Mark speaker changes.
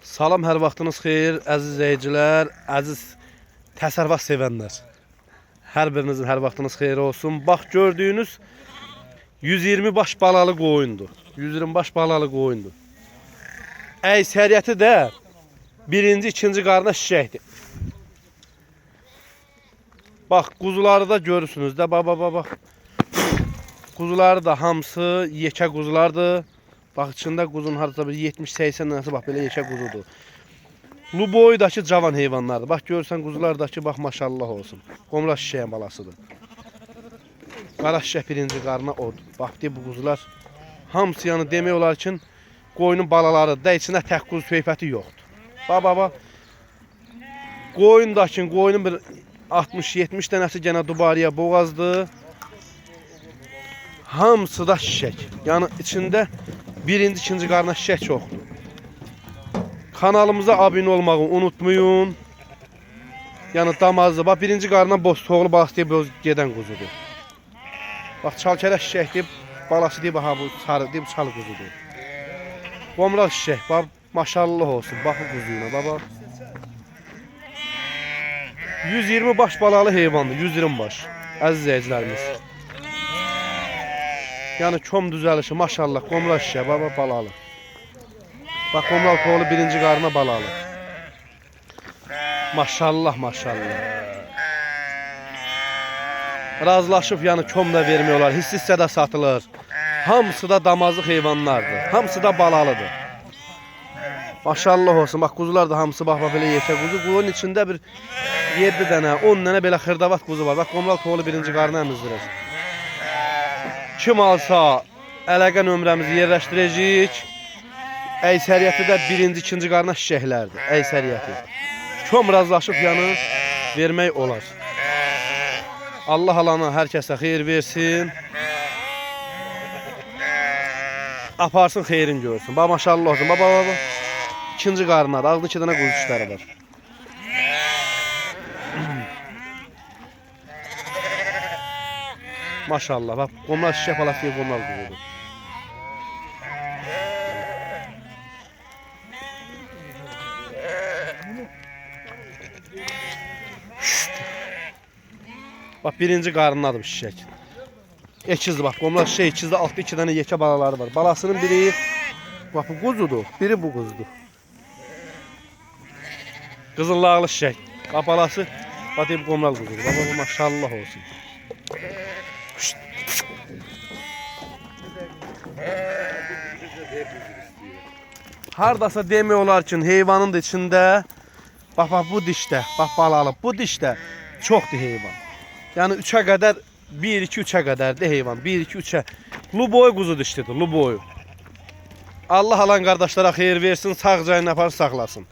Speaker 1: Salam, hər vaxtınız xeyir, əziz izləyicilər, əziz təsərrüfat sevənlər. Hər birinizin hər vaxtınız xeyir olsun. Bax gördüyünüz 120 baş balalı qoyundur. 120 baş balalı qoyundur. Əksəriyyəti də birinci, ikinci qarına şişəkdir. Bax quzuları da görürsünüz də, bax, bax, bax. Quzuları da hamısı yekə quzulardır. Bax içində quzun harca bir 70-80 dənəsi bax belə yekə quzudur. Luboydakı cavan heyvanlardır. Bax görürsən quzulardakı bax maşallah olsun. Qomra şişəyən balasıdır. Qara şişək birinci qarına odur. Bax deyir bu quzular hamısı yəni demək olar ki qoyunun balalarıdır. Da içində tək quzu töyfəti yoxdur. Bax bax bax. Qoyundakı qoyunun bir 60-70 dənəsi gənə dubariyə boğazdır. Hamısı da şişək. Yəni içində birinci, ikinci qarına şişək çoxdur. Kanalımıza abunə olmağı unutmayın. Yəni damazlı. Bax birinci qarına boz toğlu balası deyib boz gedən quzudur. Bax çalkələ şişək deyib balası deyib bu sarı deyib çal quzudur. Qomraq şişək. Bax maşallah olsun. Bax bu quzuyuna. Bax. 120 baş balalı heyvandır. 120 baş. Əziz izləyicilərimiz. Yəni kom düzəlişi maşallah qomra şişə baba balalı. Bax qomral toğlu birinci qarına balalı. Maşallah maşallah. Razılaşıb yəni kom da vermək olar, hiss hissədə satılır. Hamısı da damazlıq heyvanlardır. Hamısı da balalıdır. Maşallah olsun. Bax quzular da hamısı bax bax belə yekə quzu. Qulun içində bir 7 dənə, 10 dənə belə xırdavat quzu var. Bax qomral toğlu birinci qarına əmizdirir. Kim alsa əlaqə nömrəmizi yerləşdirəcəyik. Əksəriyyəti də birinci, ikinci qarına şişəklərdir. Əksəriyyəti. Kom razılaşıb yəni vermək olar. Allah alana hər kəsə xeyir versin. Aparsın xeyrin görsün. Bax maşallah olsun. Bax bax bax. İkinci qarına da ağzı iki dənə quzu dişləri var. Maşallah. Bax qomlar şişə palaq deyib qomlar quzudur. Bax birinci qarnınadır bu şişək. Ekizdir bax qomlar şişək ikizdə altda iki dənə yekə balaları var. Balasının biri bax bu quzudur, biri bu quzudur. Qızıllağlı şişək. Bax balası bax deyib qomlar quzudur. Bax bax maşallah olsun. Hardasa demək olar ki, heyvanın da içində bax bax bu dişdə, bax balalı, bu dişdə çoxdur heyvan. Yəni 3-ə qədər 1 2 3-ə qədərdir heyvan. 1 2 3-ə. Luboy quzu dişlidir, luboy. Allah alan qardaşlara xeyir versin, sağ cayını apar saxlasın.